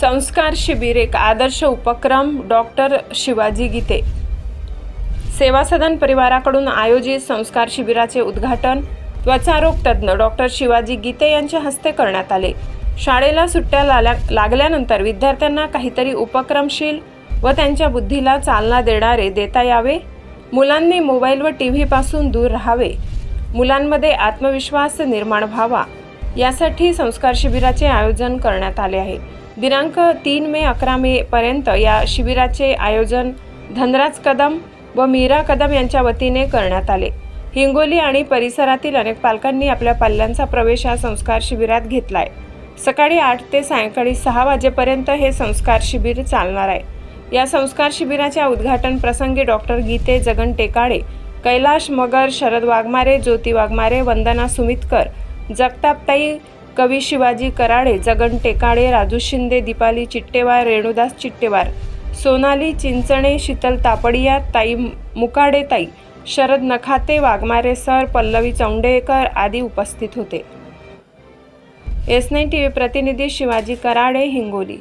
संस्कार शिबिर एक आदर्श उपक्रम डॉक्टर शिवाजी गीते. सेवा सदन परिवाराकडून आयोजित संस्कार शिबिराचे उद्घाटन त्वचारोग तज्ज्ञ डॉक्टर शिवाजी गीते यांच्या हस्ते करण्यात आले. शाळेला सुट्ट्या लाल्या लागल्यानंतर विद्यार्थ्यांना काहीतरी उपक्रमशील व त्यांच्या बुद्धीला चालना देणारे देता यावे. मुलांनी मोबाईल व टी व्हीपासून दूर राहावे. मुलांमध्ये आत्मविश्वास निर्माण व्हावा. यासाठी संस्कार शिबिराचे आयोजन करण्यात आले आहे. दिनांक तीन मे अकरा मे पर्यंत या शिबिराचे आयोजन धनराज कदम व मीरा कदम यांच्या वतीने करण्यात आले. हिंगोली आणि परिसरातील अनेक पालकांनी आपल्या पाल्यांचा प्रवेश या संस्कार शिबिरात घेतलाय. सकाळी आठ ते सायंकाळी सहा वाजेपर्यंत हे संस्कार शिबिर चालणार आहे. या संस्कार शिबिराच्या उद्घाटन प्रसंगी डॉक्टर गीते जगन टेकाळे कैलाश मगर शरद वाघमारे ज्योती वाघमारे वंदना सुमितकर जगतापताई कवी शिवाजी कराडे जगन टेकाडे राजू शिंदे दीपाली चिट्टेवार रेणुदास चिट्टेवार सोनाली चिंचणे शीतल तापडिया ताई मुकाडे ताई शरद नखाते वाघमारे सर पल्लवी चौंडेकर आदी उपस्थित होते. एस नाईन टी व्ही प्रतिनिधी शिवाजी कराडे हिंगोली.